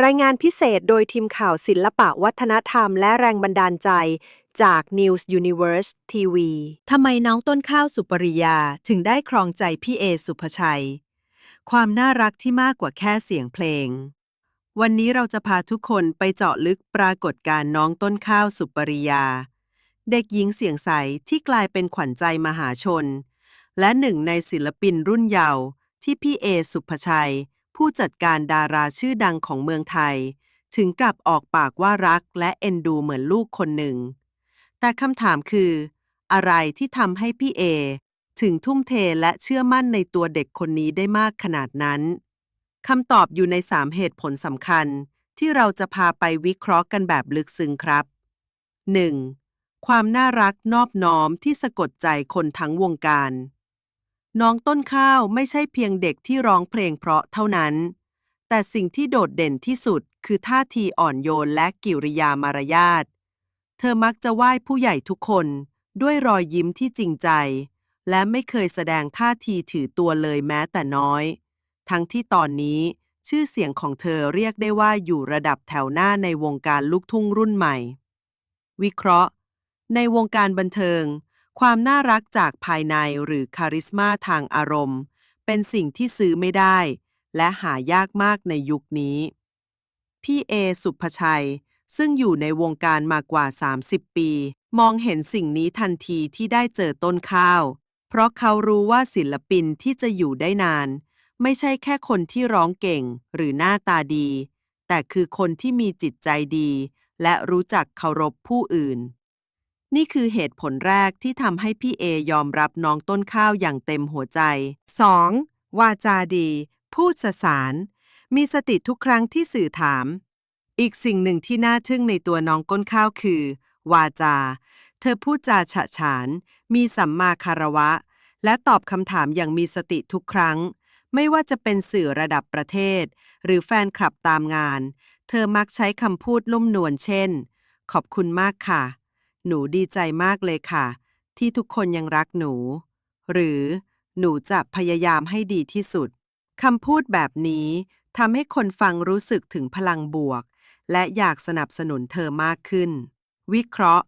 รายงานพิเศษโดยทีมข่าวศิลปะวัฒนธรรมและแรงบันดาลใจจาก News Universe TV ทำไมน้องต้นข้าวสุปริยาถึงได้ครองใจพี่เอสุภชัย ความน่ารักที่มากกว่าแค่เสียงเพลง วันนี้เราจะพาทุกคนไปเจาะลึกปรากฏการณ์น้องต้นข้าวสุปริยา เด็กหญิงเสียงใสที่กลายเป็นขวัญใจมหาชน และหนึ่งในศิลปินรุ่นเยาว์ที่พี่เอสุภชัย ผู้จัดการดาราชื่อดังของเมืองไทย ถึงกับออกปากว่ารักและเอ็นดูเหมือนลูกคนหนึ่ง แต่คำถามคือ อะไรที่ทำให้พี่เอ ถึงทุ่มเทและเชื่อมั่นในตัวเด็กคนนี้ได้มากขนาดนั้นคำตอบอยู่ใน3เหตุผลสำคัญ ที่เราจะพาไปวิเคราะห์กันแบบลึกซึ้งครับ 1. ความน่ารักนอบน้อมที่สะกดใจคนทั้งวงการ น้องต้นข้าวไม่ใช่เพียงเด็กที่ร้องเพลงเพราะเท่านั้น แต่สิ่งที่โดดเด่นที่สุดคือท่าทีอ่อนโยนและกิริยามารยาท เธอมักจะไหว้ผู้ใหญ่ทุกคนด้วยรอยยิ้มที่จริงใจ และไม่เคยแสดงท่าทีถือตัวเลยแม้แต่น้อย ทั้งที่ตอนนี้ชื่อเสียงของเธอเรียกได้ว่าอยู่ระดับแถวหน้าในวงการลูกทุ่งรุ่นใหม่ วิเคราะห์ ในวงการบันเทิง ความน่ารักจากภายในหรือคาริสมาทางอารมณ์ เป็นสิ่งที่ซื้อไม่ได้ และหายากมากในยุคนี้ พี่เอสุภชัย ซึ่งอยู่ในวงการมากว่า 30 ปี มองเห็นสิ่งนี้ทันทีที่ได้เจอต้นข้าว เพราะเขารู้ว่าศิลปินที่จะอยู่ได้นาน ไม่ใช่แค่คนที่ร้องเก่งหรือหน้าตาดี แต่คือคนที่มีจิตใจดี และรู้จักเคารพผู้อื่น นี่คือเหตุผลแรกที่ทำให้พี่เอยอมรับน้องต้นข้าวอย่างเต็มหัวใจ 2. วาจาดี พูดสสาร มีสติทุกครั้งที่สื่อถาม อีกสิ่งหนึ่งที่น่าทึ่งในตัวน้องก้นข้าวคือ วาจา เธอพูดจาฉะฉาน มีสัมมาคารวะ และตอบคำถามอย่างมีสติทุกครั้ง ไม่ว่าจะเป็นสื่อระดับประเทศ หรือแฟนคลับตามงาน เธอมักใช้คำพูดนุ่มนวลเช่น ขอบคุณมากค่ะ หนูดีใจมากเลยค่ะ ที่ทุกคนยังรักหนู หรือ หนูจะพยายามให้ดีที่สุดคำพูดแบบนี้ทำให้คนฟังรู้สึกถึงพลังบวก และอยากสนับสนุนเธอมากขึ้น วิเคราะห์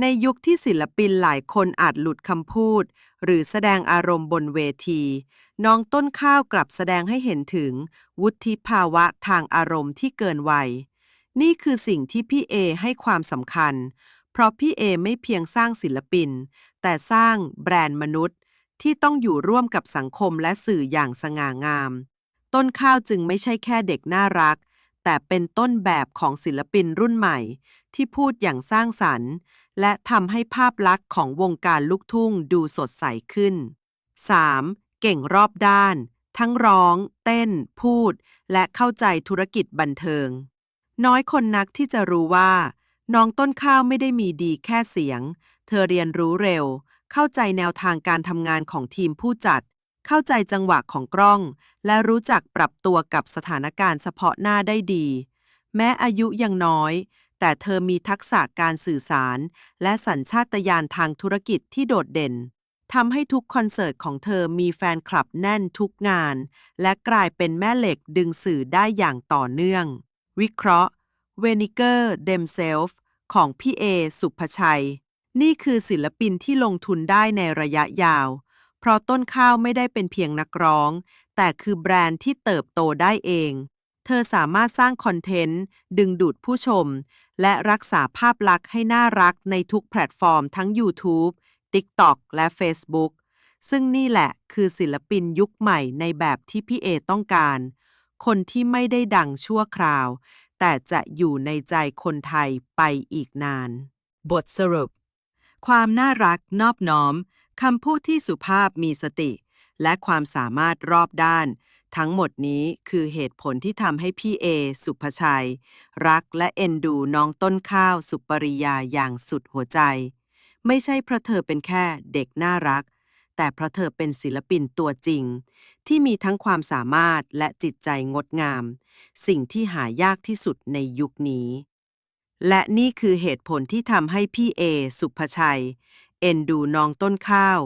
ในยุคที่ศิลปินหลายคนอาจหลุดคำพูด หรือแสดงอารมณ์บนเวที น้องต้นข้าวกลับแสดงให้เห็นถึง วุฒิภาวะทางอารมณ์ที่เกินวัย นี่คือสิ่งที่พี่เอให้ความสำคัญ เพราะพี่เอไม่เพียงสร้างศิลปิน แต่สร้างแบรนด์มนุษย์ ที่ต้องอยู่ร่วมกับสังคมและสื่ออย่างสง่างาม ต้นข้าวจึงไม่ใช่แค่เด็กน่ารัก แต่เป็นต้นแบบของศิลปินรุ่นใหม่ ที่พูดอย่างสร้างสรรค์ และทำให้ภาพลักษณ์ของวงการลูกทุ่งดูสดใสขึ้น 3. เก่งรอบด้าน ทั้งร้อง เต้น พูด และเข้าใจธุรกิจบันเทิง น้อยคนนักที่จะรู้ว่า น้องต้นข้าวไม่ได้มีดีแค่เสียง เธอเรียนรู้เร็ว เข้าใจแนวทางการทำงานของทีมผู้จัด เข้าใจจังหวะของกล้อง และรู้จักปรับตัวกับสถานการณ์เฉพาะหน้าได้ดี แม้อายุยังน้อย แต่เธอมีทักษะการสื่อสาร และสัญชาตญาณทางธุรกิจที่โดดเด่นทำให้ทุกคอนเสิร์ตของเธอมีแฟนคลับแน่นทุกงาน และกลายเป็นแม่เหล็กดึงสื่อได้อย่างต่อเนื่อง วิเคราะห์ เวนิเกอร์ เดมเซลฟ์ ของพี่เอ สุภชัย นี่คือศิลปินที่ลงทุนได้ในระยะยาว เพราะต้นข้าวไม่ได้เป็นเพียงนักร้อง แต่คือแบรนด์ที่เติบโตได้เอง เธอสามารถสร้างคอนเทนต์ ดึงดูดผู้ชม และรักษาภาพลักษณ์ให้น่ารักในทุกแพลตฟอร์มทั้ง YouTube TikTok และ Facebook ซึ่งนี่แหละคือศิลปินยุคใหม่ในแบบที่พี่เอต้องการ คนที่ไม่ได้ดังชั่วคราว แต่จะอยู่ในใจคนไทยไปอีกนาน บทสรุป ความน่ารักนอบน้อมคำพูดที่สุภาพมีสติ และความสามารถรอบด้าน ทั้งหมดนี้คือเหตุผลที่ทำให้พี่เอ สุภชัย รักและเอ็นดูน้องต้นข้าวสุปริยาอย่างสุดหัวใจ ไม่ใช่เพราะเธอเป็นแค่เด็กน่ารัก แต่เพราะเธอเป็นศิลปินตัวจริง ที่มีทั้งความสามารถและจิตใจงดงาม สิ่งที่หายากที่สุดในยุคนี้ และนี่คือเหตุผลที่ทำให้พี่เอ สุภชัย เอ็นดูน้องต้นข้าว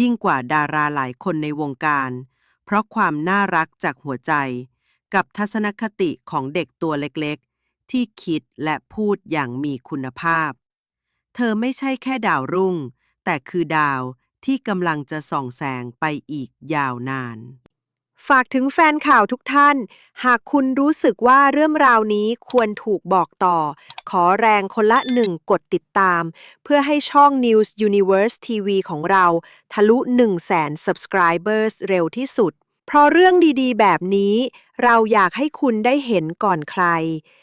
ยิ่งกว่าดาราหลายคนในวงการ เพราะความน่ารักจากหัวใจ กับทัศนคติของเด็กตัวเล็กๆ ที่คิดและพูดอย่างมีคุณภาพ เธอไม่ใช่แค่ดาวรุ่ง แต่คือดาว ที่กำลังจะส่องแสงไปอีกยาวนาน ฝากถึงแฟนข่าวทุกท่าน หากคุณรู้สึกว่าเรื่องราวนี้ควรถูกบอกต่อ ขอแรงคนละหนึ่งกดติดตาม เพื่อให้ช่อง News Universe TV ของเรา ทะลุ 1 0 0 0 0แสน subscribers เร็วที่สุด เพราะเรื่องดีๆ แบบนี้ เราอยากให้คุณได้เห็นก่อนใคร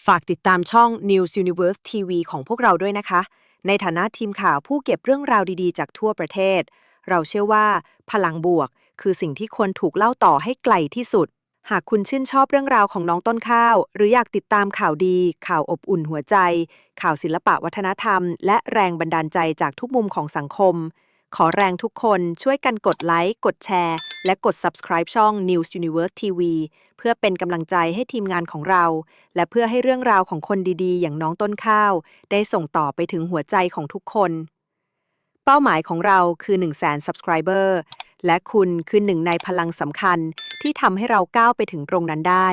ฝากติดตามช่อง News Universe TV ของพวกเราด้วยนะคะ ในฐานะทีมข่าวผู้เก็บเรื่องราวดีๆ จากทั่วประเทศ เราเชื่อว่าพลังบวก คือสิ่งที่ควรถูกเล่าต่อให้ไกลที่สุด หากคุณชื่นชอบเรื่องราวของน้องต้นข้าว หรืออยากติดตามข่าวดี ข่าวอบอุ่นหัวใจ ข่าวศิลปะวัฒนธรรม และแรงบันดาลใจจากทุกมุมของสังคม ขอแรงทุกคนช่วยกันกดไลค์ กดแชร์ และกด subscribe ช่อง News Universe TV เพื่อเป็นกำลังใจให้ทีมงานของเรา และเพื่อให้เรื่องราวของคนดีๆ อย่างน้องต้นข้าว ได้ส่งต่อไปถึงหัวใจของทุกคน เป้าหมายของเราคือ1 0 0 0 0แสน subscriber และคุณคือหนึ่งในพลังสำคัญที่ทำให้เราก้าวไปถึงตรงนั้นได้